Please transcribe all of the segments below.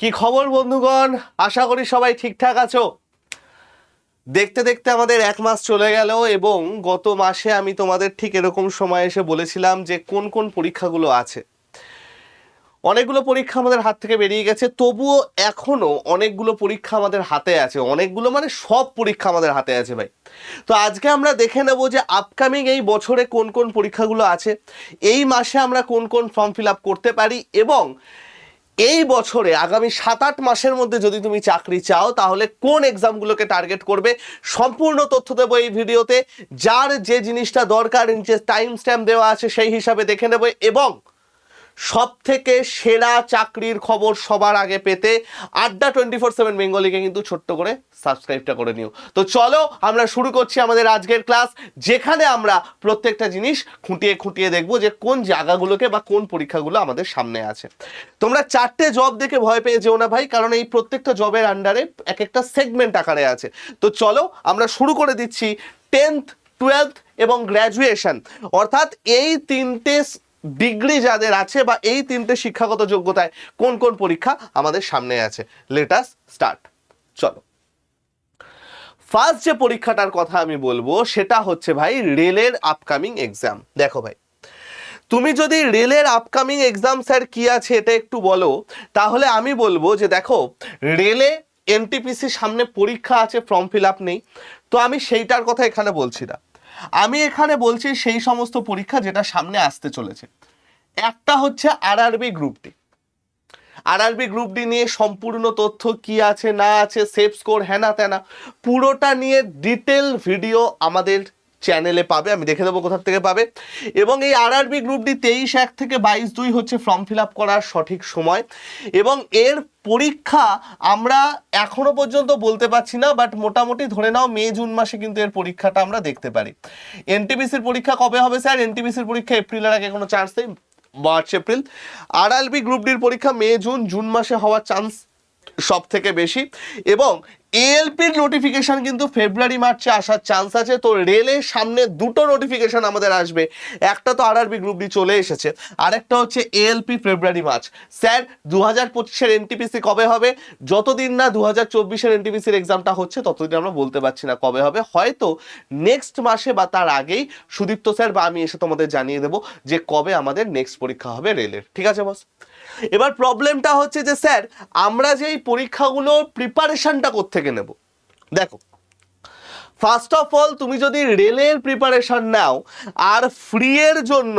কি খবর, বন্ধুগণ? আশা করি সবাই ঠিকঠাক আছো। দেখতে দেখতে আমাদের এক মাস চলে গেল এবং গত মাসে আমি তোমাদের ঠিক এরকম সময় এসে বলেছিলাম যে কোন কোন পরীক্ষাগুলো আছে। অনেকগুলো পরীক্ষা আমাদের হাত থেকে বেরিয়ে গেছে, তবুও এখনও অনেকগুলো পরীক্ষা আমাদের হাতে আছে। অনেকগুলো মানে সব পরীক্ষা আমাদের হাতে আছে ভাই। তো আজকে আমরা দেখে নেব যে আপকামিং এই বছরে কোন কোন পরীক্ষাগুলো আছে, এই মাসে আমরা কোন কোন ফর্ম ফিল আপ করতে পারি এবং এই বছরে আগামী সাত আট মাসের মধ্যে যদি তুমি চাকরি চাও, তাহলে কোন এক্সামগুলোকে টার্গেট করবে সম্পূর্ণ তথ্য দেবো এই ভিডিওতে। যার যে জিনিসটা দরকার, যে টাইম স্ট্যাম্প দেওয়া আছে সেই হিসাবে দেখে নেব এবং সব থেকে সেরা চাকরির খবর সবার আগে পেতে আড্ডা টোয়েন্টি ফোর সেভেন বেঙ্গলিকে কিন্তু ছোট্ট করে সাবস্ক্রাইবটা করে নিও। তো চলো আমরা শুরু করছি আমাদের আজকের ক্লাস যেখানে আমরা প্রত্যেকটা জিনিস খুঁটিয়ে খুঁটিয়ে দেখব যে কোন জায়গাগুলোকে বা কোন পরীক্ষাগুলো আমাদের সামনে আছে। তোমরা চারটে জব দেখে ভয় পেয়ে যেও না ভাই, কারণ এই প্রত্যেকটা জবের আন্ডারে এক একটা সেগমেন্ট আকারে আছে। তো চলো আমরা শুরু করে দিচ্ছি টেন্থ টুয়েলথ এবং গ্র্যাজুয়েশন অর্থাৎ এই তিনটে ডিগ্রি যাদের আছে বা এই তিনটে শিক্ষাগত যোগ্যতায় কোন কোন পরীক্ষা আমাদের সামনে আছে। লেটাস স্টার্ট চলো। ফার্স্ট যে পরীক্ষাটার কথা আমি বলব, সেটা হচ্ছে ভাই রেলের আপকামিং এক্সাম দেখো ভাই, তুমি যদি রেলের আপকামিং এক্সাম স্যার কি আছে এটা একটু বলো, তাহলে আমি বলব যে দেখো, রেলে এনটিপিসি সামনে পরীক্ষা আছে ফর্ম ফিল আপ নেই। তো আমি সেইটার কথা এখানে বলছি না। আমি এখানে বলছি সেই সমস্ত পরীক্ষা যেটা সামনে আসতে চলেছে। একটা হচ্ছে RRB group D RRB group D নিয়ে সম্পূর্ণ তথ্য কি আছে, না আছে সেফ স্কোর হ্যানা ত্যানা পুরোটা নিয়ে ডিটেল ভিডিও আমাদের চ্যানেলে পাবে, আমি দেখে দেবো কোথা থেকে পাবে। এবং এই আরআরবি গ্রুপ ডি তেইশ এক থেকে বাইশ দুই হচ্ছে ফর্ম ফিল আপ করার সঠিক সময়। এবং এর পরীক্ষা আমরা এখনও পর্যন্ত বলতে পারছি না বাট মোটামুটি ধরে নাও মে, জুন মাসে কিন্তু এর পরীক্ষাটা আমরা দেখতে পারি। এনটিপিসির পরীক্ষা কবে হবে স্যার এনটিপিসির পরীক্ষা এপ্রিলের আগে কোনো চান্স নেই মার্চ এপ্রিল আরআরবি গ্রুপ ডির পরীক্ষা মে, জুন জুন মাসে হওয়ার চান্স সব থেকে বেশি। এবং এএলপির নোটিফিকেশন কিন্তু ফেব্রুয়ারি মার্চে আসার চান্স আছে। তো রেলের সামনে দুটো নোটিফিকেশন আমাদের আসবে। একটা তো আরআরবি গ্রুপ ডি চলে এসেছে। আরেকটা হচ্ছে এএলপি ফেব্রুয়ারি মার্চ স্যার দু হাজার পঁচিশের এনটিপিসি কবে হবে? যতদিন না দু হাজার চব্বিশের এনটিপিসির এক্সামটা হচ্ছে, ততদিন আমরা বলতে পারছি না কবে হবে। হয়তো নেক্সট মাসে বা তার আগেই সুদীপ্ত স্যার বা আমি এসে তোমাদের জানিয়ে দেবো যে কবে আমাদের নেক্সট পরীক্ষা হবে রেলের। ঠিক আছে বস এবার প্রবলেমটা হচ্ছে যে স্যার আমরা যে এই পরীক্ষাগুলো প্রিপারেশনটা থেকে নেব? দেখো ফার্স্ট অফ অল তুমি যদি রেলের প্রিপারেশন নাও আর ফ্রি এর জন্য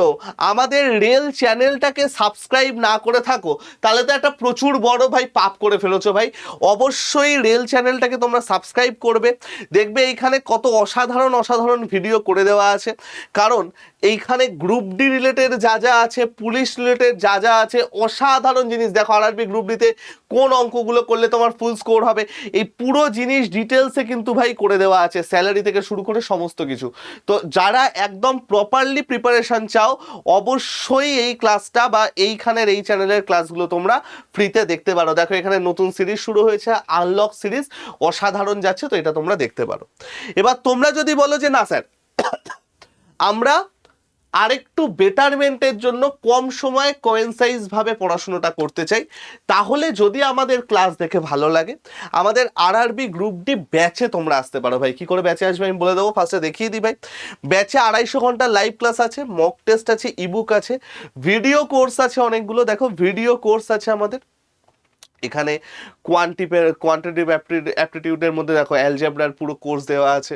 আমাদের রেল চ্যানেলটাকে সাবস্ক্রাইব না করে থাকো, তাহলে তো একটা প্রচুর বড় ভাই পাপ করে ফেলেছো ভাই। অবশ্যই রেল চ্যানেলটাকে তোমরা সাবস্ক্রাইব করবে। দেখবে এইখানে কত অসাধারণ অসাধারণ ভিডিও করে দেওয়া আছে। কারণ এইখানে গ্রুপ ডি রিলেটেড যা যা আছে পুলিশ রিলেটেড যা যা আছে, অসাধারণ জিনিস। দেখো আরআরবি গ্রুপ ডিতে কোন অঙ্কগুলো করলে তোমার ফুল স্কোর হবে? এই পুরো জিনিস ডিটেলসে কিন্তু ভাই করে দেওয়া আছে স্যালারি থেকে শুরু করে সমস্ত কিছু। তো যারা একদম প্রপারলি প্রিপারেশন চাও, অবশ্যই এই ক্লাসটা বা এইখানের এই চ্যানেলের ক্লাসগুলো তোমরা ফ্রিতে দেখতে পারো। দেখো, এখানে নতুন সিরিজ শুরু হয়েছে আনলক সিরিজ অসাধারণ যাচ্ছে, তো এটা তোমরা দেখতে পারো। এবার তোমরা যদি বলো যে, না, স্যার, আমরা আরেকটু বেটারমেন্টের জন্য কম সময়ে কোয়েনসাইজ ভাবে পড়াশোনাটা করতে চাই। তাহলে যদি আমাদের ক্লাস দেখে ভালো লাগে, আমাদের আরআরবি গ্রুপ ডি ব্যাচে তোমরা আসতে পারো ভাই। কি করে ব্যাচে আসবে আমি বলে দেবো ফার্স্টে দেখিয়ে দিই ভাই। ব্যাচে আড়াইশো ঘণ্টা লাইভ ক্লাস আছে মক টেস্ট আছে ইবুক আছে ভিডিও কোর্স আছে অনেকগুলো। দেখো ভিডিও কোর্স আছে আমাদের। এখানে কোয়ান্টিপের কোয়ান্টিটিভ অ্যাপটিটিউডের মধ্যে দেখো অ্যালজেব্রার পুরো কোর্স দেওয়া আছে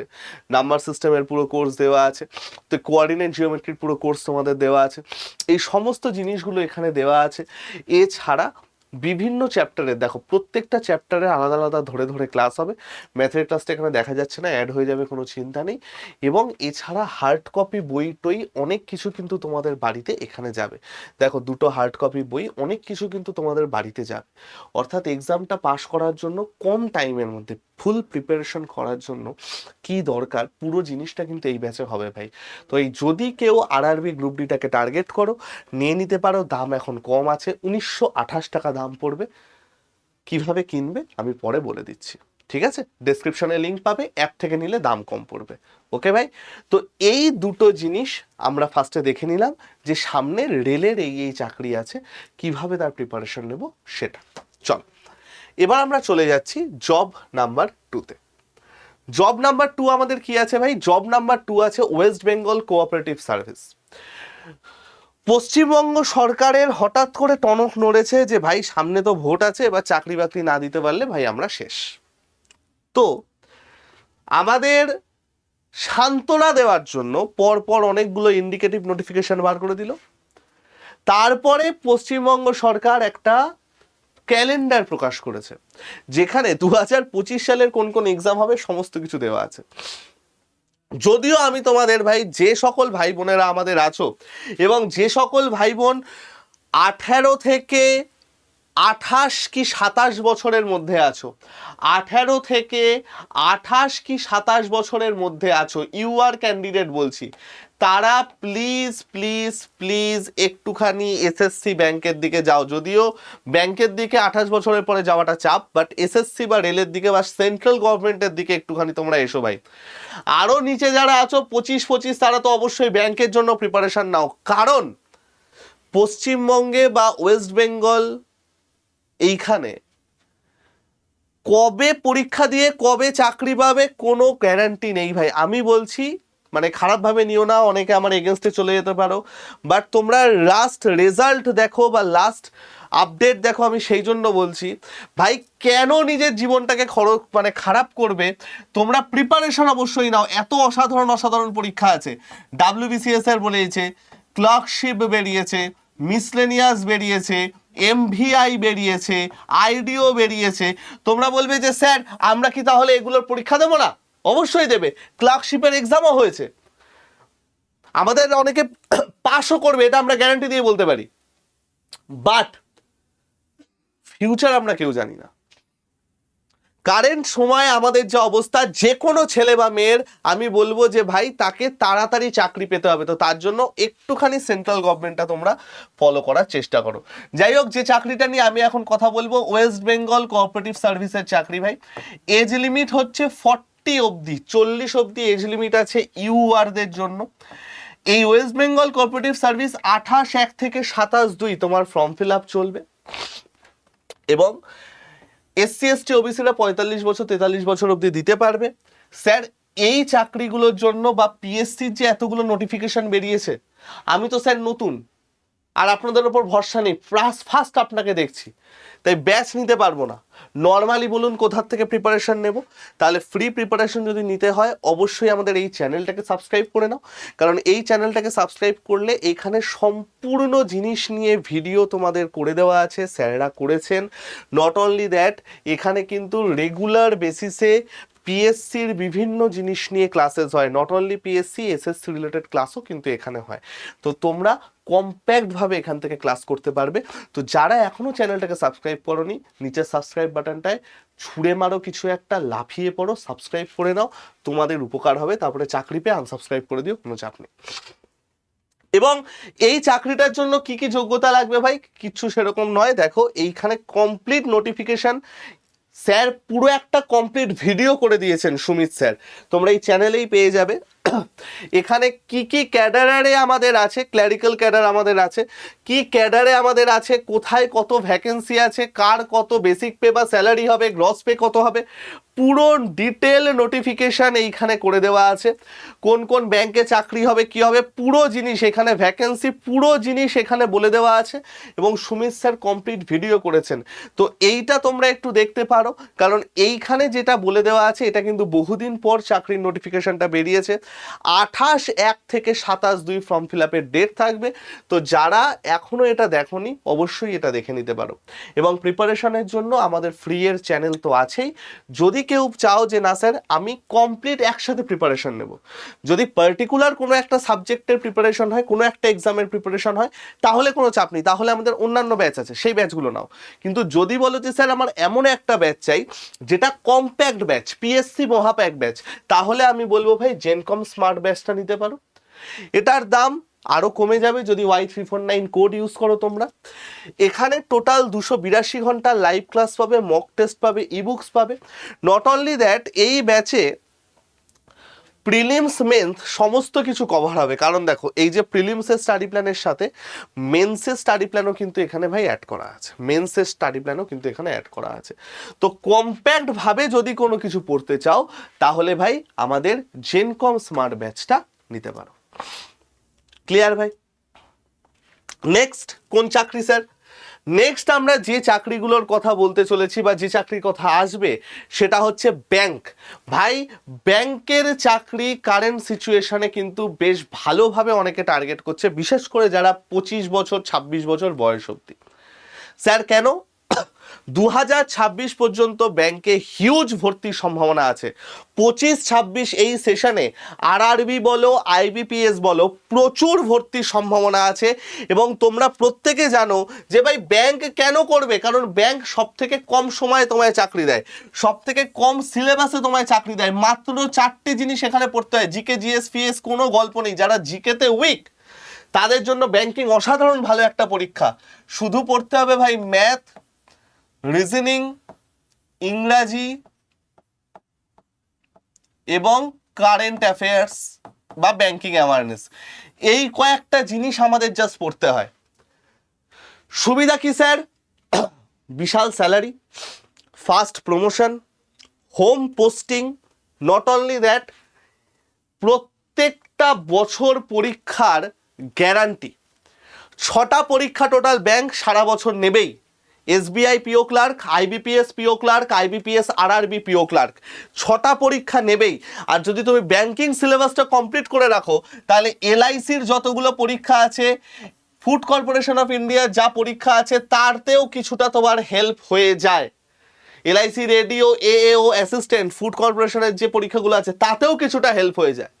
নাম্বার সিস্টেমের পুরো কোর্স দেওয়া আছে, তো কোঅর্ডিনেট জিওমেট্রির পুরো কোর্স তোমাদের দেওয়া আছে। এই সমস্ত জিনিসগুলো এখানে দেওয়া আছে। এছাড়া বিভিন্ন চ্যাপ্টারের দেখো, প্রত্যেকটা চ্যাপ্টারে আলাদা আলাদা ধরে ধরে ক্লাস হবে। ম্যাথের ক্লাসটা এখানে দেখা যাচ্ছে না অ্যাড হয়ে যাবে, কোনো চিন্তা নেই। এবং এছাড়া হার্ড কপি বই টই অনেক কিছু কিন্তু তোমাদের বাড়িতে এখানে যাবে। দেখো, দুটো হার্ড কপি বই অনেক কিছু কিন্তু তোমাদের বাড়িতে যাবে। অর্থাৎ এক্সামটা পাস করার জন্য কম টাইমের মধ্যে ফুল প্রিপারেশন করার জন্য কি দরকার? পুরো জিনিসটা কিন্তু এই ব্যাচে হবে ভাই। তো এই যদি কেউ আরআরবি গ্রুপ ডিটাকে টার্গেট করো, নিয়ে নিতে পারো, দাম এখন কম আছে, উনিশশো আঠাশ টাকা দাম পড়বে, কীভাবে কিনবে আমি পরে বলে দিচ্ছি। ঠিক আছে? ডেসক্রিপশনে লিঙ্ক পাবে অ্যাপ থেকে নিলে দাম কম পড়বে। ওকে ভাই? তো এই দুটো জিনিস আমরা ফার্স্টে দেখে নিলাম যে সামনে রেলের এই এই চাকরি আছে, কীভাবে তার প্রিপারেশন নেব সেটা। চল। এবার আমরা চলে যাচ্ছি জব নাম্বার টুতে জব নাম্বার টু আমাদের কি আছে ভাই? জব নাম্বার টু আছে West Bengal cooperative service Paschimbanga সরকারের হঠাৎ করে টনক নড়েছে যে, ভাই, সামনে তো ভোট আছে, এবার চাকরি বাকরি না দিতে পারলে ভাই, আমরা শেষ। তো, আমাদের সান্ত্বনা দেওয়ার জন্য পরপর অনেকগুলো ইন্ডিকেটিভ নোটিফিকেশন বার করে দিল। তারপরে পশ্চিমবঙ্গ সরকার একটা ক্যালেন্ডার প্রকাশ করেছে, যেখানে দু হাজার পঁচিশ সালের কোন কোন এক্সাম হবে, সমস্ত কিছু দেওয়া আছে। যদিও আমি তোমাদের ভাই যে সকল ভাই বোনেরা আমাদের আছো এবং যে সকল ভাই বোন আঠেরো থেকে আঠাশ কি সাতাশ বছরের মধ্যে আছো? আঠেরো থেকে আঠাশ কি সাতাশ বছরের মধ্যে আছো? ইউ আর ক্যান্ডিডেট বলছি। তারা প্লিজ প্লিজ প্লিজ একটুখানি এসএসসি ব্যাংকের দিকে যাও। যদিও ব্যাংকের দিকে আঠাশ বছরের পরে যাওয়াটা চাপ বাট এসএসসি বা রেলের দিকে বা সেন্ট্রাল গভর্নমেন্টের দিকে একটুখানি তোমরা এসো ভাই। আরও নিচে যারা আছো, পঁচিশ পঁচিশ, তারা তো অবশ্যই ব্যাংকের জন্য প্রিপারেশন নাও। কারণ পশ্চিমবঙ্গে বা ওয়েস্ট বেঙ্গল এইখানে কবে পরীক্ষা দিয়ে কবে চাকরি পাবে কোনো গ্যারান্টি নেই ভাই। আমি বলছি মানে খারাপভাবে নিও না, অনেকে আমার এগেনস্টে চলে যেতে পারো। বাট তোমরা লাস্ট রেজাল্ট দেখো বা লাস্ট আপডেট দেখো, আমি সেই জন্য বলছি, ভাই কেন নিজের জীবনটাকে খরচ মানে খারাপ করবে? তোমরা প্রিপারেশন অবশ্যই নাও। এত অসাধারণ অসাধারণ পরীক্ষা আছে। ডাব্লিউবিসিএস এর বলেছে ক্লার্কশিপ বেরিয়েছে। মিসলেনিয়াস বেরিয়েছে এমভিআই বেরিয়েছে আইডিও বেরিয়েছে। তোমরা বলবে যে, স্যার, আমরা কি তাহলে এগুলোর পরীক্ষা দেবো না? অবশ্যই দেবে। ক্লার্কশিপের এক্সামও হয়েছে। আমাদের অনেকে পাশও করবে, এটা আমরা গ্যারান্টি দিয়ে বলতে পারি। বাট ফিউচার আমরা কেউ জানি না। কারেন্ট সময় আমাদের যে অবস্থা যে কোনো ছেলে বা মেয়ের, আমি বলব যে ভাই, তাকে তাড়াতাড়ি চাকরি পেতে হবে। তো তার জন্য একটুখানি সেন্ট্রাল গভর্নমেন্টটা তোমরা ফলো করার চেষ্টা করো। যাই হোক, যে চাকরিটা নিয়ে আমি এখন কথা বলব ওয়েস্ট বেঙ্গল কোঅপারেটিভ সার্ভিসের চাকরি ভাই। এজ লিমিট হচ্ছে ফর্টি অবধি, চল্লিশ অবধি এজ লিমিট আছে ইউআরদের জন্য। এই ওয়েস্ট বেঙ্গল কোঅপারেটিভ সার্ভিস আঠাশ এক থেকে সাতাশ দুই তোমার ফর্ম ফিল আপ চলবে। এবং এসসি এসটি ওবিসিরা পঁয়তাল্লিশ বছর, তেতাল্লিশ বছর অবধি দিতে পারবে। স্যার, এই চাকরিগুলোর জন্য বা পিএসসির যে এতগুলো নোটিফিকেশন বেরিয়েছে, আমি তো স্যার নতুন। আর আপনাদের ওপর ভরসা নেই। ফার্স্ট ফার্স্ট আপনাকে দেখছি। তাই ব্যাচ নিতে পারব না। নর্মালি বলুন কোথার থেকে প্রিপারেশন নেব। তাহলে ফ্রি প্রিপারেশন যদি নিতে হয়, অবশ্যই আমাদের এই চ্যানেলটাকে সাবস্ক্রাইব করে নাও। কারণ এই চ্যানেলটাকে সাবস্ক্রাইব করলে এখানে সম্পূর্ণ জিনিস নিয়ে ভিডিও তোমাদের করে দেওয়া আছে, স্যারেরা করেছেন। নট অনলি দ্যাট এখানে কিন্তু রেগুলার বেসিসে পিএসসির বিভিন্ন জিনিস নিয়ে ক্লাসেস হয়। Not only PSC SSC related ক্লাসও কিন্তু এখানে হয়। তো তোমরা কম্প্যাক্টভাবে এখান থেকে ক্লাস করতে পারবে। তো যারা এখনও চ্যানেলটাকে সাবস্ক্রাইব করনি নিচের সাবস্ক্রাইব বাটনটায় ছুঁড়ে মারো কিছু একটা, লাফিয়ে পড়ো সাবস্ক্রাইব করে নাও। তোমাদের উপকার হবে। তারপরে চাকরি পেয়ে আনসাবস্ক্রাইব করে দিও, কোনো চাপ নেই। এবং এই চাকরিটার জন্য কি কি যোগ্যতা লাগবে ভাই? কিচ্ছু সেরকম নয়। দেখো, এইখানে কমপ্লিট নোটিফিকেশন স্যার, পুরো একটা কমপ্লিট ভিডিও করে দিয়েছেন সুমিত স্যার। তোমরা এই চ্যানেলেই পেয়ে যাবে। এখানে কি কি ক্যাডারে আমাদের আছে ক্ল্যারিক্যাল ক্যাডার আমাদের আছে, কি ক্যাডারে আমাদের আছে, কোথায় কত ভ্যাকেন্সি আছে, কার কত বেসিক পে বা স্যালারি হবে গ্রস পে কত হবে পুরো ডিটেল নোটিফিকেশান এইখানে করে দেওয়া আছে। কোন কোন ব্যাংকে চাকরি হবে, কি হবে, পুরো জিনিস এখানে ভ্যাকেন্সি পুরো জিনিস এখানে বলে দেওয়া আছে এবং সুমিত স্যার কমপ্লিট ভিডিও করেছেন। তো এইটা তোমরা একটু দেখতে পারো, কারণ এইখানে যেটা বলে দেওয়া আছে, এটা কিন্তু বহুদিন পর চাকরির নোটিফিকেশানটা বেরিয়েছে। আঠাশ এক থেকে সাতাশ দুই ফর্ম ফিল আপের ডেট থাকবে। তো যারা এখনও এটা দেখোনি, অবশ্যই এটা দেখে নিতে পারো। এবং প্রিপারেশনের জন্য আমাদের ফ্রি এর চ্যানেল তো আছেই। যদি কেউ চাও যে, না স্যার, আমি কমপ্লিট একসাথে প্রিপারেশন নেব। যদি পার্টিকুলার কোনো একটা সাবজেক্টের প্রিপারেশন হয়, কোনো একটা এক্সামের প্রিপারেশন হয়, তাহলে কোনো চাপ নেই। তাহলে আমাদের অন্যান্য ব্যাচ আছে, সেই ব্যাচগুলো নাও। কিন্তু যদি বলো যে, স্যার, আমার এমন একটা ব্যাচ চাই, যেটা compact batch PSC Mahapack batch তাহলে আমি বলব, ভাই জেনকম স্মার্ট ব্যাচটা নিতে পারো। এটার দাম আরও কমে যাবে যদি Y three four nine code use করো তোমরা। এখানে টোটাল দুশো বিরাশি ঘণ্টা লাইভ ক্লাস পাবে মক টেস্ট পাবে ইবুকস পাবে। নট অনলি দ্যাট এই ব্যাচে প্রিলিমস মেন্স সমস্ত কিছু কভার হবে। কারণ দেখো, এই যে প্রিলিমসের স্টাডি প্ল্যানের সাথে মেন্সের স্টাডি প্ল্যানও কিন্তু এখানে ভাই অ্যাড করা আছে। মেন্সের স্টাডি প্ল্যানও কিন্তু এখানে অ্যাড করা আছে। তো কম্প্যাক্টভাবে যদি কোনো কিছু পড়তে চাও, তাহলে ভাই আমাদের জেনকম স্মার্ট ব্যাচটা নিতে পারো। ক্লিয়ার ভাই? নেক্সট কোন চাকরি স্যার নেক্সট আমরা যে চাকরিগুলোর কথা বলতে চলেছি বা যে চাকরির কথা আসবে, সেটা হচ্ছে ব্যাংক ভাই ব্যাংকের চাকরি কারেন্ট সিচুয়েশনে কিন্তু বেশ ভালোভাবে অনেকে টার্গেট করছে, বিশেষ করে যারা পঁচিশ বছর, ছাব্বিশ বছর বয়স অবধি। স্যার কেন? দু হাজার ছাব্বিশ পর্যন্ত ব্যাংকে হিউজ ভর্তির সম্ভাবনা আছে। পঁচিশ ছাব্বিশ এই সেশনে আরআরবি বলো আইবিপিএস বলো, প্রচুর ভর্তির সম্ভাবনা আছে এবং তোমরা প্রত্যেকে জানো যে ভাই ব্যাংক কেন করবে? কারণ ব্যাংক সব থেকে কম সময়ে তোমায় চাকরি দেয়। সব থেকে কম সিলেবাসে তোমায় চাকরি দেয়। মাত্র চারটে জিনিস এখানে পড়তে হয়, জিকে, জিএস পিএস কোনো গল্প নেই। যারা জিকেতে উইক তাদের জন্য ব্যাংকিং অসাধারণ ভালো একটা পরীক্ষা। শুধু পড়তে হবে ভাই ম্যাথ রিজনিং ইংরাজি এবং কারেন্ট অ্যাফেয়ার্স বা ব্যাংকিং অ্যাওয়ারনেস এই কয়েকটা জিনিস আমাদের জাস্ট পড়তে হয়। সুবিধা কি, sir? Vishal salary fast promotion home posting not only that প্রত্যেকটা বছর পরীক্ষার গ্যারান্টি ছটা পরীক্ষা টোটাল ব্যাংক সারা বছর নেবেই। SBI PO clerk, IBPS PO clerk, IBPS, RRB PO clerk. ছটা পরীক্ষা নেবেই। আর যদি তুমি ব্যাংকিং সিলেবাসটা কমপ্লিট করে রাখো, তাহলে এলআইসির যতগুলো পরীক্ষা আছে, ফুড কর্পোরেশন অফ ইন্ডিয়ার যা পরীক্ষা আছে, তারতেও কিছুটা তোমার হেল্প হয়ে যায়। LIC, radio, AAO, assistant, food কর্পোরেশনের যে পরীক্ষাগুলো আছে, তাতেও কিছুটা হেল্প হয়ে যায়।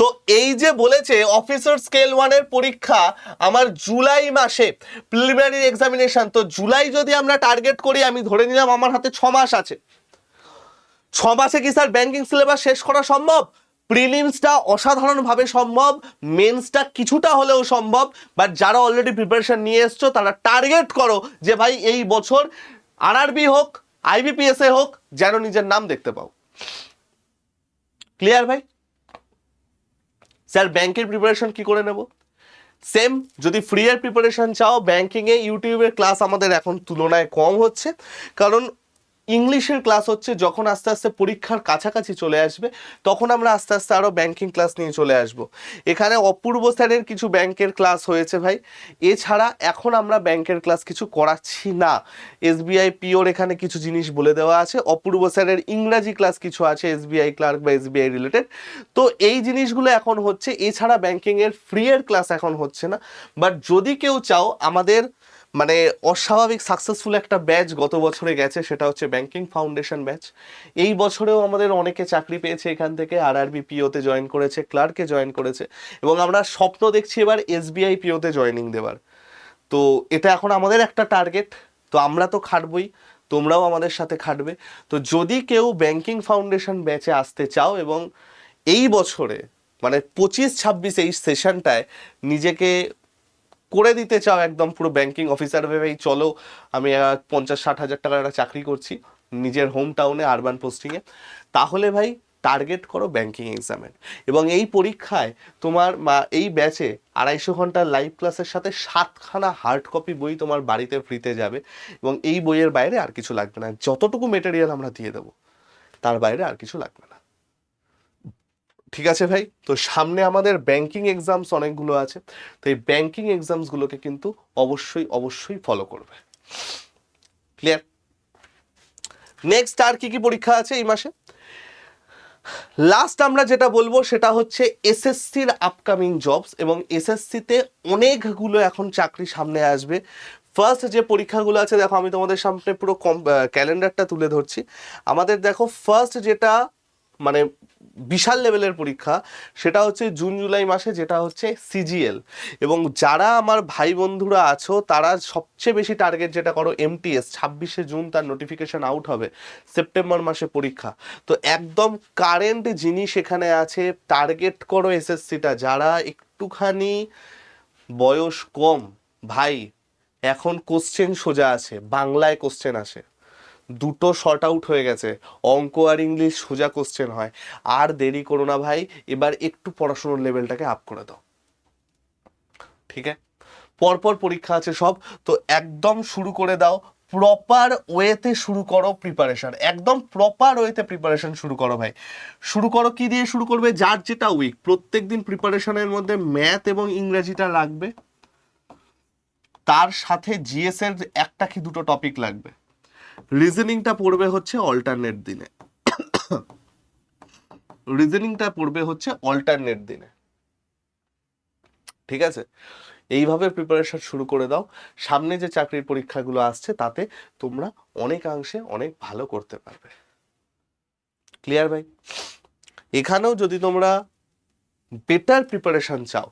তো এই যে বলেছে অফিসার স্কেল ওয়ানের পরীক্ষা আমার জুলাই মাসে প্রিলিমিনারি এক্সামিনেশন তো জুলাই যদি আমরা টার্গেট করি, আমি ধরে নিলাম আমার হাতে ছ মাস আছে। ছ মাসে কি স্যার ব্যাংকিং সিলেবাস শেষ করা সম্ভব? প্রিলিমসটা অসাধারণভাবে সম্ভব মেন্সটা কিছুটা হলেও সম্ভব বাট যারা অলরেডি প্রিপারেশন নিয়ে এসছো, তারা টার্গেট করো যে ভাই এই বছর আরআরবি হোক আইবিপিএস এ হোক, যেন নিজের নাম দেখতে পাও। ক্লিয়ার ভাই? স্যার ব্যাংকের প্রিপারেশন কি করে নেব? সেম যদি ফ্রি এর প্রিপারেশন চাও ব্যাংকিংয়ে ইউটিউবের ক্লাস আমাদের এখন তুলনায় কম হচ্ছে। কারণ ইংলিশের ক্লাস হচ্ছে যখন আস্তে আস্তে পরীক্ষার কাছাকাছি চলে আসবে, তখন আমরা আস্তে আস্তে আরও ব্যাংকিং ক্লাস নিয়ে চলে আসব। এখানে অপূর্ব স্যারের কিছু ব্যাংকের ক্লাস হয়েছে ভাই। এছাড়া এখন আমরা ব্যাংকের ক্লাস কিছু করাচ্ছি না। এসবিআই পিওর এখানে কিছু জিনিস বলে দেওয়া আছে। অপূর্ব স্যারের ইংরাজি ক্লাস কিছু আছে এসবিআই ক্লার্ক বা এসবিআই রিলেটেড তো এই জিনিসগুলো এখন হচ্ছে, এছাড়া ব্যাংকিংয়ের ফ্রি এর ক্লাস এখন হচ্ছে না। বাট যদি কেউ চাও, আমাদের মানে অস্বাভাবিক সাকসেসফুল একটা ব্যাচ গত বছরে গেছে, সেটা হচ্ছে ব্যাংকিং ফাউন্ডেশন ব্যাচ এই বছরেও আমাদের অনেকে চাকরি পেয়েছে এখান থেকে আর আরবি পিওতে জয়েন করেছে ক্লার্কে জয়েন করেছে, এবং আমরা স্বপ্ন দেখছি এবার এসবিআই পিওতে জয়েনিং দেওয়ার তো এটা এখন আমাদের একটা টার্গেট তো আমরা তো খাটবই, তোমরাও আমাদের সাথে খাটবে। তো যদি কেউ ব্যাংকিং ফাউন্ডেশন ব্যাচে আসতে চাও এবং এই বছরে মানে পঁচিশ ছাব্বিশ এই সেশনটায় নিজেকে করে দিতে চাও একদম পুরো ব্যাংকিং অফিসার ভেবেই, চলো আমি পঞ্চাশ, ষাট হাজার টাকার একটা চাকরি করছি নিজের হোম টাউনে আরবান পোস্টিংয়ে তাহলে ভাই টার্গেট করো ব্যাংকিং এক্সামের এবং এই পরীক্ষায় তোমার এই ব্যাচে আড়াইশো ঘণ্টার লাইভ ক্লাসের সাথে সাতখানা হার্ড কপি বই তোমার বাড়িতে ফ্রিতে যাবে। এবং এই বইয়ের বাইরে আর কিছু লাগবে না। যতটুকু মেটেরিয়াল আমরা দিয়ে দেবো, তার বাইরে আর কিছু লাগবে না। ঠিক আছে ভাই? তো সামনে আমাদের ব্যাংকিং এক্সামস অনেকগুলো আছে। তো এই ব্যাংকিং এক্সামসগুলোকে কিন্তু অবশ্যই অবশ্যই ফলো করবে। ক্লিয়ার নেক্সট আর কি কি পরীক্ষা আছে এই মাসে? লাস্ট আমরা যেটা বলব সেটা হচ্ছে এসএসসির আপকামিং জবস এবং এসএসসিতে অনেকগুলো এখন চাকরি সামনে আসবে। ফার্স্ট যে পরীক্ষাগুলো আছে, দেখো আমি তোমাদের সামনে পুরো কম ক্যালেন্ডারটা তুলে ধরছি। আমাদের দেখো ফার্স্ট যেটা মানে বিশাল লেভেলের পরীক্ষা, সেটা হচ্ছে জুন, জুলাই মাসে, যেটা হচ্ছে সিজিএল এবং যারা আমার ভাই বন্ধুরা আছো, তারা সবচেয়ে বেশি টার্গেট যেটা করো এমটিএস ছাব্বিশে জুন তার নোটিফিকেশন আউট হবে, সেপ্টেম্বর মাসে পরীক্ষা। তো একদম কারেন্ট জিনিস এখানে আছে টার্গেট করো এসএসসিটা যারা একটুখানি বয়স কম, ভাই, এখন কোশ্চেন সোজা আছে, বাংলায় কোশ্চেন আসে। দুটো শর্ট আউট হয়ে গেছে। অঙ্ক আর ইংলিশ সোজা কোশ্চেন হয়। আর দেরি করো না ভাই, এবার একটু পড়াশোনার লেভেলটাকে আপ করে দাও। ঠিক আছে? পরপর পরীক্ষা আছে সব, তো একদম শুরু করে দাও। প্রপার ওয়েতে শুরু করো প্রিপারেশন একদম প্রপার ওয়েতে প্রিপারেশন শুরু করো ভাই। শুরু করো কি দিয়ে শুরু করবে? যার যেটা উইক প্রত্যেক দিন প্রিপারেশনের মধ্যে ম্যাথ এবং ইংরেজিটা লাগবে। তার সাথে জিএস এর একটা কি দুটো টপিক লাগবে? রিজনিংটা পড়বে হচ্ছে অল্টারনেট দিনে। রিজনিংটা পড়বে হচ্ছে অল্টারনেট দিনে। ঠিক আছে? এইভাবে প্রিপারেশন শুরু করে দাও। সামনে যে চাকরির পরীক্ষাগুলো আসছে, তাতে তোমরা অনেকাংশে অনেক ভালো করতে পারবে। ক্লিয়ার ভাই? এখানেও যদি তোমরা বেটার প্রিপারেশন চাও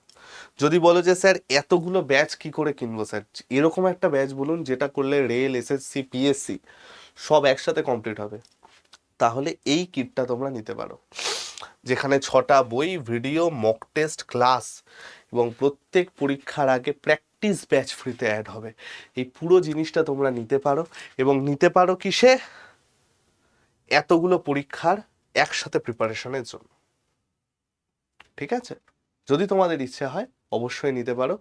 যদি বলো যে, স্যার, এতগুলো ব্যাচ কি করে কিনবো, স্যার? এরকম একটা ব্যাচ বলুন যেটা করলে রেল এসএসসি পিএসসি সব একসাথে কমপ্লিট হবে। তাহলে এই কিটটা তোমরা নিতে পারো। যেখানে ছটা বই, ভিডিও মক টেস্ট ক্লাস এবং প্রত্যেক পরীক্ষার আগে প্র্যাকটিস ব্যাচ ফ্রিতে অ্যাড হবে। এই পুরো জিনিসটা তোমরা নিতে পারো এবং নিতে পারো কিসে? এতগুলো পরীক্ষার একসাথে প্রিপারেশনের জন্য। ঠিক আছে? যদি তোমাদের ইচ্ছে হয় অবশ্যই নিতে পারো।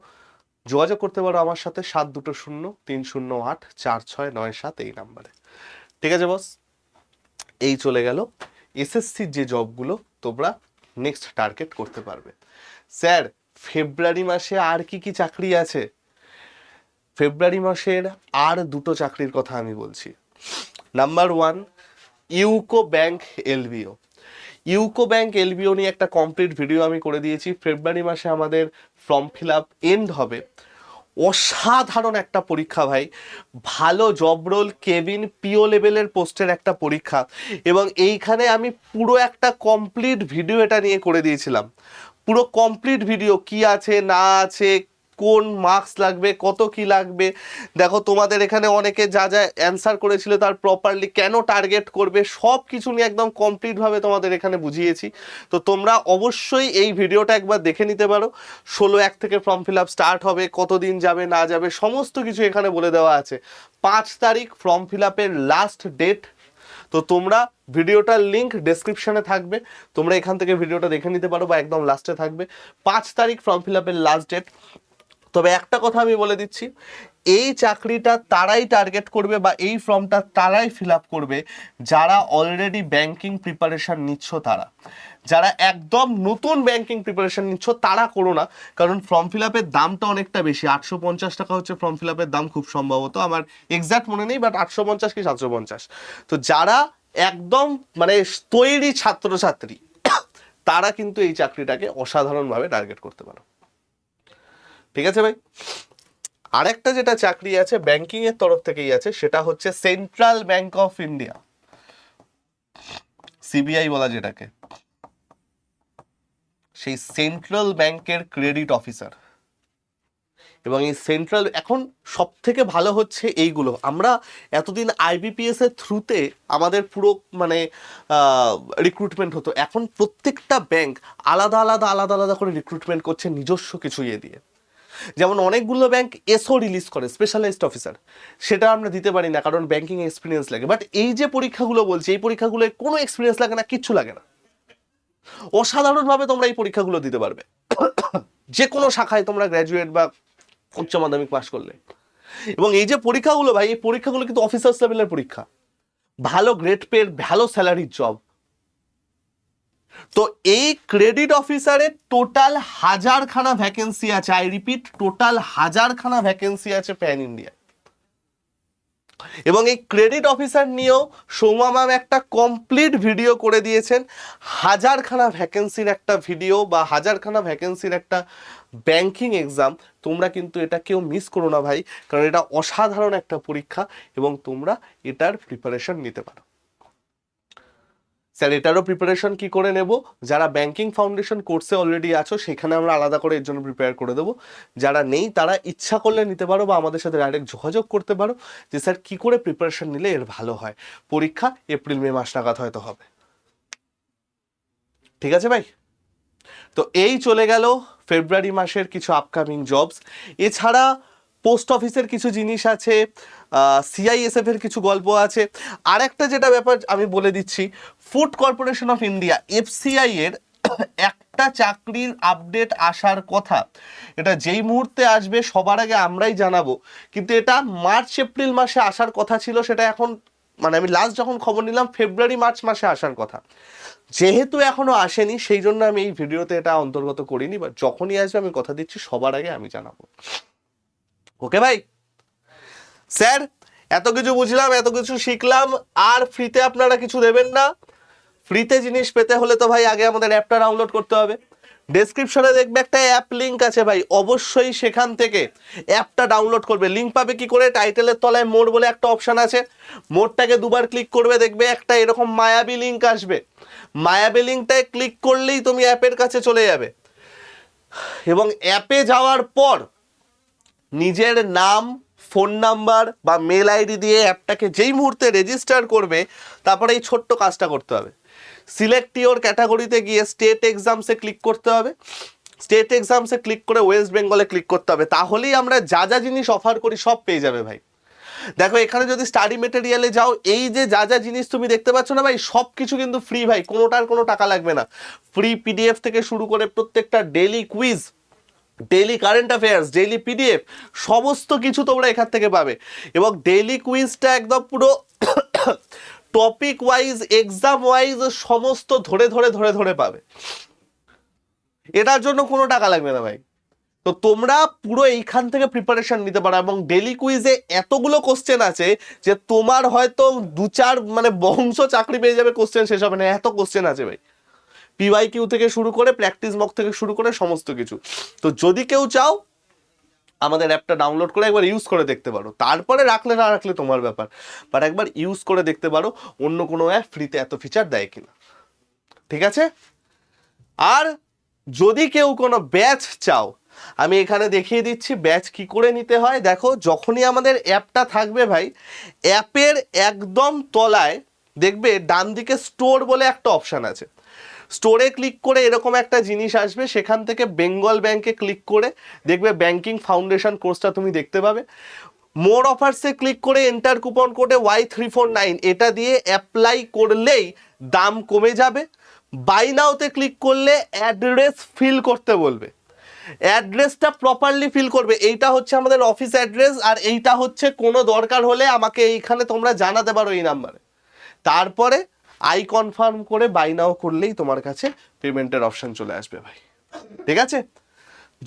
যোগাযোগ করতে পারো আমার সাথে সাত দুটো শূন্য, তিন শূন্য আট, চার ছয় নয় সাত এই নাম্বারে। ঠিক আছে বস এই চলে গেল। এসএসসির যে জবগুলো তোমরা নেক্সট টার্গেট করতে পারবে। স্যার ফেব্রুয়ারি মাসে আর কি কি চাকরি আছে? ফেব্রুয়ারি মাসের আর দুটো চাকরির কথা আমি বলছি। Number one UCO bank LBO UCO bank, LBO নিয়ে একটা কমপ্লিট ভিডিও আমি করে দিয়েছি। ফেব্রুয়ারি মাসে আমাদের ফর্ম ফিল আপ এন্ড হবে। অসাধারণ একটা পরীক্ষা ভাই। ভালো জব রোল কেবিন পিও লেভেলের পোস্টের একটা পরীক্ষা। এবং এইখানে আমি পুরো একটা কমপ্লিট ভিডিও এটা নিয়ে করে দিয়েছিলাম। পুরো কমপ্লিট ভিডিও কি আছে, না আছে কোন মার্কস লাগবে, কত কি লাগবে? দেখো, তোমাদের এখানে অনেকে যা যা অ্যান্সার করেছিল তার প্রপারলি কেন টার্গেট করবে সব কিছু নিয়ে একদম কমপ্লিটভাবে তোমাদের এখানে বুঝিয়েছি। তো তোমরা অবশ্যই এই ভিডিওটা একবার দেখে নিতে পারো। ষোলো এক থেকে ফর্ম ফিল আপ স্টার্ট হবে, কতদিন যাবে, না যাবে, সমস্ত কিছু এখানে বলে দেওয়া আছে। পাঁচ তারিখ ফর্ম ফিল আপের লাস্ট ডেট তো তোমরা ভিডিওটার লিঙ্ক ডেসক্রিপশনে থাকবে। তোমরা এখান থেকে ভিডিওটা দেখে নিতে পারো বা একদম লাস্টে থাকবে। পাঁচ তারিখ ফর্ম ফিল আপের লাস্ট ডেট তবে একটা কথা আমি বলে দিচ্ছি, এই চাকরিটা তারাই টার্গেট করবে বা এই ফর্মটা তারাই ফিল আপ করবে যারা অলরেডি ব্যাংকিং প্রিপারেশান নিচ্ছ তারা। যারা একদম নতুন ব্যাংকিং প্রিপারেশান নিচ্ছ তারা করো না, কারণ ফর্ম ফিল আপের দামটা অনেকটা বেশি। আটশো পঞ্চাশ টাকা হচ্ছে ফর্ম ফিল আপের দাম খুব সম্ভবত, আমার এক্সাক্ট মনে নেই বাট আটশো পঞ্চাশ কি সাতশো পঞ্চাশ। তো যারা একদম মানে তৈরি ছাত্রছাত্রী, তারা কিন্তু এই চাকরিটাকে অসাধারণভাবে টার্গেট করতে পারো। ঠিক আছে ভাই? আরেকটা যেটা চাকরি আছে ব্যাংকিং এর তরফ থেকেই আছে, সেটা হচ্ছে Central Bank of India CBI বলা যেটাকে। সেই সেন্ট্রাল ব্যাংকের ক্রেডিট অফিসার এবং এই সেন্ট্রাল এখন সব থেকে ভালো হচ্ছে এইগুলো। আমরা এতদিন আইবিপিএস এর থ্রুতে আমাদের পুরো মানে রিক্রুটমেন্ট হতো। এখন প্রত্যেকটা ব্যাংক আলাদা আলাদা আলাদা আলাদা করে রিক্রুটমেন্ট করছে নিজস্ব কিছু ইয়ে দিয়ে। যেমন অনেকগুলো ব্যাংক এসও রিলিজ করে স্পেশালাইজড অফিসার সেটা আমরা দিতে পারি না, কারণ ব্যাংকিং এক্সপিরিয়েন্স লাগে। বাট এই যে পরীক্ষাগুলো বলছি, এই পরীক্ষাগুলো কোনো এক্সপিরিয়েন্স লাগে না, কিচ্ছু লাগে না। অসাধারণভাবে তোমরা এই পরীক্ষাগুলো দিতে পারবে। যে কোনো শাখায় তোমরা গ্র্যাজুয়েট বা উচ্চ মাধ্যমিক পাশ করলে। এবং এই যে পরীক্ষাগুলো ভাই, এই পরীক্ষাগুলো কিন্তু অফিসার্স লেভেলের পরীক্ষা। ভালো গ্রেড পের ভালো স্যালারির জব তো এই ক্রেডিট অফিসারের টোটাল হাজারখানা ভ্যাকেন্সি আছে। আই রিপিট টোটাল হাজারখানা ভ্যাকেন্সি আছে প্যান ইন্ডিয়া এবং এই ক্রেডিট অফিসার নিয়েও সৌমা ম্যাম একটা কমপ্লিট ভিডিও করে দিয়েছেন। হাজারখানা ভ্যাকেন্সির একটা ভিডিও বা হাজারখানা ভ্যাকেন্সির একটা ব্যাংকিং এক্সাম তোমরা কিন্তু এটা কেউ মিস করো না ভাই, কারণ এটা অসাধারণ একটা পরীক্ষা এবং তোমরা এটার প্রিপারেশন নিতে পারো। স্যার এটারও প্রিপারেশন কি করে নেব? যারা ব্যাংকিং ফাউন্ডেশন কোর্সে অলরেডি আছো, সেখানে আমরা আলাদা করে এর জন্য প্রিপেয়ার করে দেবো। যারা নেই, তারা ইচ্ছা করলে নিতে পারো বা আমাদের সাথে ডাইরেক্ট যোগাযোগ করতে পারো যে স্যার কি করে প্রিপারেশন নিলে এর ভালো হয়? পরীক্ষা এপ্রিল মে মাস নাগাদ হয়তো হবে। ঠিক আছে ভাই? তো এই চলে গেল ফেব্রুয়ারি মাসের কিছু আপকামিং জবস এছাড়া পোস্ট অফিসের কিছু জিনিস আছে সিআইএসএফ এর কিছু গল্প আছে। আর একটা যেটা ব্যাপার আমি বলে দিচ্ছি Food Corporation of India FCI এর একটা চাকরির আপডেট আসার কথা। এটা যেই মুহূর্তে আসবে সবার আগে আমরাই জানাব। কিন্তু এটা মার্চ, এপ্রিল মাসে আসার কথা ছিল, সেটা এখন মানে আমি লাস্ট যখন খবর নিলাম ফেব্রুয়ারি মার্চ মাসে আসার কথা। যেহেতু এখনও আসেনি, সেই জন্য আমি এই ভিডিওতে এটা অন্তর্গত করিনি বা যখনই আসবে আমি কথা দিচ্ছি, সবার আগে আমি জানাব। ওকে ভাই স্যার এত কিছু বুঝলাম, এত কিছু শিখলাম, আর ফ্রিতে আপনারা কিছু দেবেন না। ফ্রিতে জিনিস পেতে হলে তো ভাই আগে আমাদের অ্যাপটা ডাউনলোড করতে হবে। ডেসক্রিপশনে দেখবে একটা অ্যাপ লিঙ্ক আছে ভাই, অবশ্যই সেখান থেকে অ্যাপটা ডাউনলোড করবে। লিঙ্ক পাবে কি করে? টাইটেলের তলায় মোড বলে একটা অপশান আছে। মোডটাকে দুবার ক্লিক করবে, দেখবে একটা এরকম মায়াবী লিঙ্ক আসবে। মায়াবী লিঙ্কটায় ক্লিক করলেই তুমি অ্যাপের কাছে চলে যাবে। এবং অ্যাপে যাওয়ার পর নিজের নাম ফোন নাম্বার বা মেল আইডি দিয়ে অ্যাপটাকে যেই মুহূর্তে রেজিস্টার করবে, তারপরে এই ছোট্ট কাজটা করতে হবে। সিলেক্ট ইওর ক্যাটাগরিতে গিয়ে স্টেট এক্সামসে ক্লিক করতে হবে। স্টেট এক্সামসে ক্লিক করে ওয়েস্ট বেঙ্গলে ক্লিক করতে হবে। তাহলেই আমরা যা যা জিনিস অফার করি সব পেয়ে যাবে ভাই। দেখো, এখানে যদি স্টাডি মেটেরিয়ালে যাও, এই যে যা যা জিনিস তুমি দেখতে পাচ্ছ না ভাই, সব কিছু কিন্তু ফ্রি ভাই, কোনোটার কোনো টাকা লাগবে না। ফ্রি পিডিএফ থেকে শুরু করে প্রত্যেকটা daily quiz daily current affairs daily PDF সমস্ত কিছু তোমরা এখান থেকে পাবে। এবং ডেইলি কুইজটা একদম পুরো টপিক ওয়াইজ এক্সাম ওয়াইজ সমস্ত ধরে ধরে ধরে ধরে পাবে। এটার জন্য কোনো টাকা লাগবে না ভাই। তো তোমরা পুরো এইখান থেকে প্রিপারেশন নিতে পারো এবং ডেলি কুইজে এতগুলো কোশ্চেন আছে যে তোমার হয়তো দু চার মানে বংশ চাকরি পেয়ে যাবে কোশ্চেন শেষ হবে না, এত কোশ্চেন আছে ভাই। পিওয়াই কিউ থেকে শুরু করে প্র্যাকটিস মক থেকে শুরু করে সমস্ত কিছু। তো যদি কেউ চাও, আমাদের অ্যাপটা ডাউনলোড করে একবার ইউজ করে দেখতে পারো। তারপরে রাখলে না রাখলে তোমার ব্যাপার। বাট একবার ইউজ করে দেখতে পারো, অন্য কোনো অ্যাপ ফ্রিতে এত ফিচার দেয় কিনা। ঠিক আছে? আর যদি কেউ কোনো ব্যাচ চাও, আমি এখানে দেখিয়ে দিচ্ছি ব্যাচ কি করে নিতে হয়। দেখো, যখনই আমাদের অ্যাপটা থাকবে ভাই অ্যাপের একদম তলায় দেখবে ডান দিকে স্টোর বলে একটা অপশান আছে। স্টোরে ক্লিক করে এরকম একটা জিনিস আসবে, সেখান থেকে বেঙ্গল ব্যাংকে ক্লিক করে দেখবে ব্যাংকিং ফাউন্ডেশন কোর্সটা তুমি দেখতে পাবে। মোর অফার্সে ক্লিক করে এন্টার কুপন কোডে ওয়াই থ্রি ফোর নাইন এটা দিয়ে অ্যাপ্লাই করলেই দাম কমে যাবে। বাই নাওতে ক্লিক করলে অ্যাড্রেস ফিল করতে বলবে। অ্যাড্রেসটা প্রপারলি ফিল করবে। এইটা হচ্ছে আমাদের অফিস অ্যাড্রেস আর এইটা হচ্ছে কোনো দরকার হলে আমাকে এইখানে তোমরা জানাতে পারো এই নাম্বারে তারপরে আই কনফার্ম করে বাই নাও করলেই তোমার কাছে পেমেন্টের অপশান চলে আসবে ভাই। ঠিক আছে?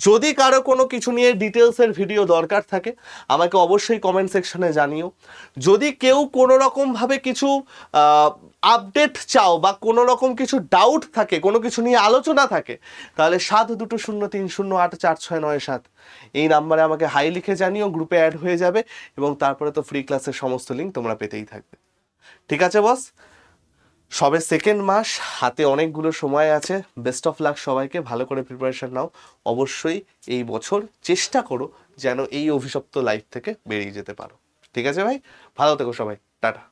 যদি কারও কোনো কিছু নিয়ে ডিটেলসের ভিডিও দরকার থাকে, আমাকে অবশ্যই কমেন্ট সেকশনে জানিও। যদি কেউ কোনো রকমভাবে কিছু আপডেট চাও বা কোনো রকম কিছু ডাউট থাকে, কোনো কিছু নিয়ে আলোচনা থাকে, তাহলে সাত দুটো শূন্য তিন শূন্য আট চার ছয় নয় সাত এই নাম্বারে আমাকে হাই লিখে জানিও গ্রুপে অ্যাড হয়ে যাবে এবং তারপরে তো ফ্রি ক্লাসের সমস্ত লিঙ্ক তোমরা পেতেই থাকবে। ঠিক আছে বস সবে সেকেন্ড মাস, হাতে অনেকগুলো সময় আছে। বেস্ট অফ লাক সবাইকে, ভালো করে প্রিপারেশান নাও। অবশ্যই এই বছর চেষ্টা করো যেন এই অভিশপ্ত লাইফ থেকে বেরিয়ে যেতে পারো। ঠিক আছে ভাই? ভালো থেকো সবাই। টাটা।